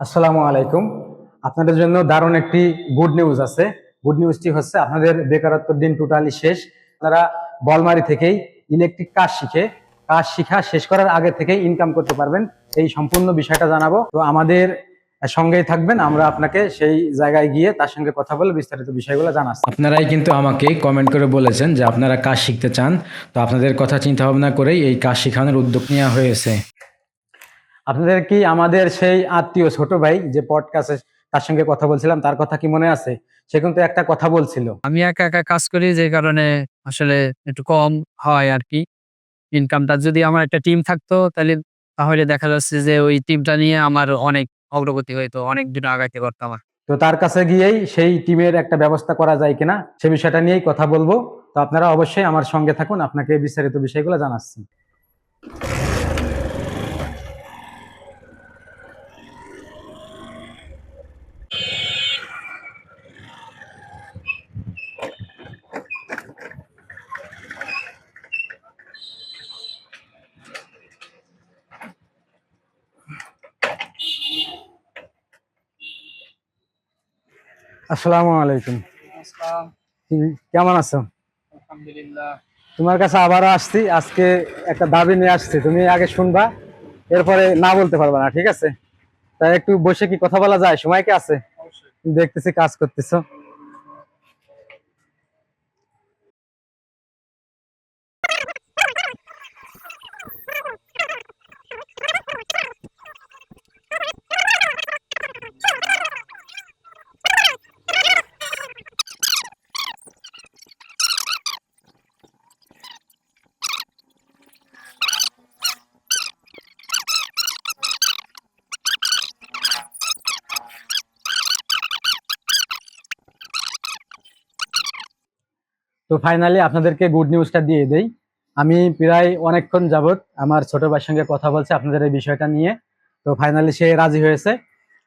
আসসালামু আলাইকুম। আপনাদের জন্য দারুণ একটি গুড নিউজ আছে। গুড নিউজটি হচ্ছে, আপনাদের বেকারত্ব দিন টোটালি শেষ। আপনারা বলমারি থেকেই ইলেকট্রিক কাজ শিখে কাজ শিখা শেষ করার আগে থেকেই ইনকাম করতে পারবেন। এই সম্পূর্ণ বিষয়টা জানাব। তো আমাদের সঙ্গেই থাকবেন, আমরা আপনাকে সেই জায়গায় গিয়ে তার সঙ্গে কথা বলে বিস্তারিত বিষয়গুলো জানাচ্ছি। আপনারাই কিন্তু আমাকে কমেন্ট করে বলেছেন যে আপনারা কাজ শিখতে চান। তো আপনাদের কথা চিন্তা ভাবনা করেই এই কাজ শেখানোর উদ্যোগ নেওয়া হয়েছে। আপনাদের কি আমাদের সেই আত্মীয় ছোট ভাই যে পডকাস্টে তার সঙ্গে কথা বলছিলাম তার কথা কি মনে আছে? সে কিন্তু একটা কথা বলছিল। আমি একা একা কাজ করি যে কারণে আসলে একটু কম হয় আর কি ইনকামটা যদি আমার একটা টিম থাকতো তাহলে তাহলে দেখা যাচ্ছে যে ওই টিমটা নিয়ে আমার অনেক অগ্রগতি হইতো অনেক দিন আগাইতে পারতাম তো তার কাছে গিয়েই সেই টিমের একটা ব্যবস্থা করা যায় কিনা সে বিষয়টা নিয়েই কথা বলব। তো আপনারা অবশ্যই আমার সঙ্গে থাকুন আপনাকে বিস্তারিত বিষয়গুলো জানাচ্ছি। আসসালামু আলাইকুম। কেমন আছো? তোমার কাছে আবারও আসছি আজকে একটা দাবি নিয়ে আসছি তুমি আগে শুনবা এরপরে না বলতে পারবা না ঠিক আছে? তাই একটু বসে কি কথা বলা যায়? সময় কি আছে? দেখতেছি কাজ করতেছো। তো ফাইনালি আপনাদেরকে গুড নিউজটা দিয়ে দেই। আমি প্রায় অনেকক্ষণ যাবত আমার ছোট ভাইয়ের সঙ্গে কথা বলছি আপনাদের এই বিষয়টা নিয়ে। তো ফাইনালি সে রাজি হয়েছে।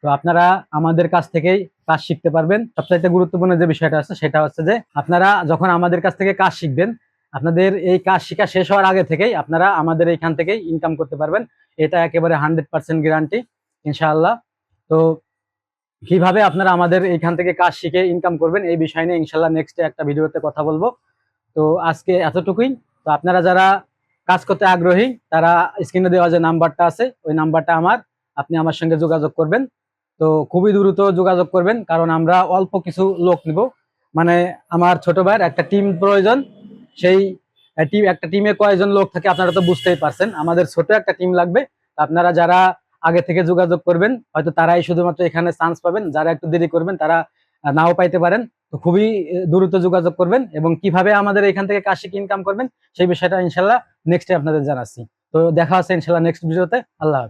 তো আপনারা আমাদের কাছ থেকেই কাজ শিখতে পারবেন। সবচাইতে গুরুত্বপূর্ণ যে বিষয়টা আছে সেটা হচ্ছে যে, আপনারা যখন আমাদের কাছ থেকে কাজ শিখবেন, আপনাদের এই কাজ শিখা শেষ হওয়ার আগে থেকেই আপনারা আমাদের এইখান থেকেই ইনকাম করতে পারবেন। এটা একেবারে হান্ড্রেড পার্সেন্ট গ্যারান্টি ইনশাআল্লাহ। তো কীভাবে আপনারা আমাদের এইখান থেকে কাজ শিখে ইনকাম করবেন, এই বিষয় নিয়ে ইনশাল্লাহ নেক্সট একটা ভিডিওতে কথা বলব। তো আজকে এতটুকুই। তো আপনারা যারা কাজ করতে আগ্রহী, তারা স্ক্রিনে দেওয়া যে নাম্বারটা আছে, ওই নাম্বারটা আমার। আপনি আমার সঙ্গে যোগাযোগ করবেন। তো খুবই দ্রুত যোগাযোগ করবেন, কারণ আমরা অল্প কিছু লোক নিব। মানে আমার ছোট ভাইয়ের একটা টিম প্রয়োজন। সেই টিম একটা টিমে কয়জন লোক থাকে আপনারা তো বুঝতেই পারছেন। আমাদের ছোট একটা টিম লাগবে। আপনারা যারা আগে থেকে যোগাযোগ করবেন, হয়তো তারাই শুধুমাত্র এখানে চান্স পাবেন, যারা একটু দেরি করবেন তারা নাও পাইতে পারেন। তো খুবই দ্রুত যোগাযোগ করবেন এবং কীভাবে আমাদের এখান থেকে কাশিক ইনকাম করবেন, সেই বিষয়টা ইনশাল্লাহ নেক্সটে আপনাদের জানাচ্ছি। তো দেখা হচ্ছে ইনশাল্লাহ নেক্সট ভিডিওতে আল্লাহ